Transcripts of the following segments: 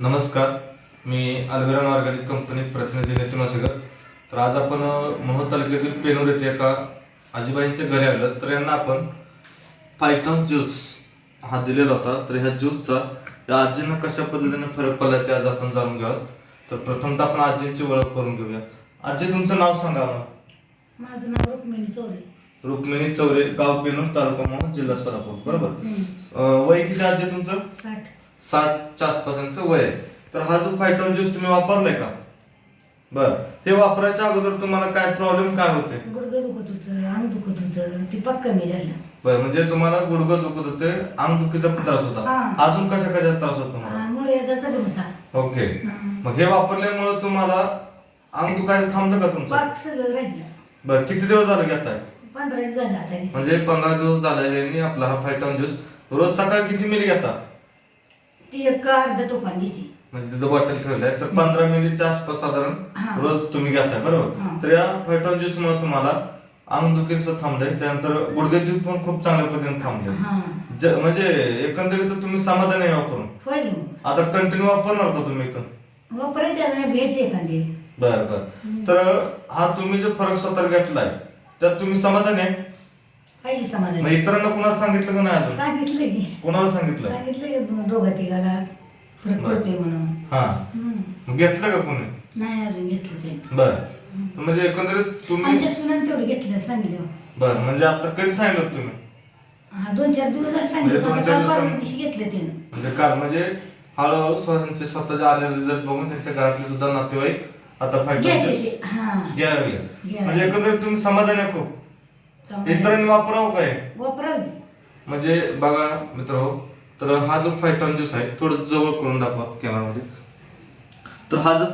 नमस्कार. मी अल्वेरन ऑर्गॅनिक कंपनीत प्रतिनिधी नितीन वासेकर. तर आज आपण मोहोळ तालुक्यातील पेनूर येथे एका आजीबाईंच्या घरी आलो. तर यांना आपण फायटॉन ज्यूस हा दिलेला होता. तर ह्या ज्यूसचा या आजींना कशा पद्धतीने फरक पडला ते आज आपण जाणून घ्यावं तर प्रथमतः आपण आजींची ओळख करून घेऊया. आजी तुमचं नाव सांगा मला माझं नाव रुक्मिणी चौरे. रुक्मिणी चौरे गाव पेनूर तालुका मोहोळ जिल्हा सोलापूर. बरोबर? वय किती आजी तुमचं? साठ. साठच्या आसपासांचं वय आहे. तर हा जो फायटॉन ज्यूस तुम्ही वापरलाय का? बर. हे वापरायच्या अगोदर तुम्हाला काय प्रॉब्लेम काय होते? गुडघं दुखत होतं अंग दुखत होतं ते पक्क कमी झालं. बर म्हणजे तुम्हाला गुडघं दुखत होते अंग दुखीचा पण त्रास होता. हा. अजून कशा कशा त्रास होतो तुम्हाला? हा, मुळे याचा चालू होता. ओके. हं. मग हे वापरल्यामुळे तुम्हाला अंग दुखायचं थांबतं का तुमचं? पाक सगळं राहिलं. बर किती दिवस झाले घेताय? पंधरा दिवस झालं आता. हे. म्हणजे पंधरा दिवस झाले यांनी आपला हा फायटॉन ज्यूस रोज सकाळी किती मिली घेता? ती एक अर्धा टोपान घेते म्हणजे तिथं बॉटल ठेवलंय. तर पंधरा मिलीच्या आसपास साधारण. रोज तुम्ही घेताय बरोबर. तर या फायटॉन ज्यूस मुळे तुम्हाला अंगदुखीचं थांबलंय. त्यानंतर गुडघेदुखी पण खूप चांगल्या पद्धतीने थांबले म्हणजे एकंदरीत तुम्ही समाधान आहे वापरून. आता कंटिन्यू वापरणार का तुम्ही इथून? वापरायचे घ्यायचे एखादी. बर बर. तर हा तुम्ही जो फरक स्वतः घेतलाय त्यात तुम्ही समाधान आहे? काही मग इतरांना कुणाला सांगितलं का नाही अजून? सांगितलं की. कुणाला सांगितलं? सांगितलं दोघा तिघाला. फरक बरं. पडतोय म्हणून. हा. मग घेतलं का कोणी? नाही अजून घेतलं ते. बर. म्हणजे एकंदरीत तुम्ही आमच्या सुनान तेवढं घेतलं सांगितलं. बर. म्हणजे आता कधी सांगितलं तुम्ही? हा दोन चार दिवस झाले सांगितलं म्हणजे दोन आता चार काल परवा दिवसांनी- दिवशी घेतलं त्यानं म्हणजे काय म्हणजे हळूहळू स्वतःचे स्वतःचे आले रिझल्ट बघून त्यांच्या घरातले सुद्धा नातेवाईक आता हा. घ्यायला लागले घ्यायला. म्हणजे एकंदरीत तुम्ही समाधान आहे खूप इतरांनी वापरावं काय? वापरावी म्हणजे बघा मित्र तर हा जो फायटॉन ज्यूस आहे थोडं जवळ करून दाखवा कॅमेरामध्ये तर हा जो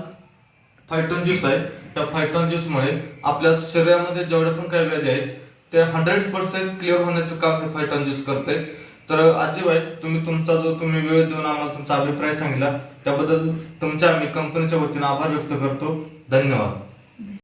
फायटॉन ज्यूस आहे त्या फायटॉन ज्यूसमुळे आपल्या शरीरामध्ये जेवढ्या पण काही व्याधी आहेत ते हंड्रेड पर्सेंट क्लिअर होण्याचं काम हे फायटॉन ज्यूस करते तर आजीबाई तुम्ही तुमचा जो तुम्ही वेळ देऊन आम्हाला तुमचा अभिप्राय सांगितला त्याबद्दल तुमच्या आम्ही कंपनीच्या वतीनं आभार व्यक्त करतो. धन्यवाद.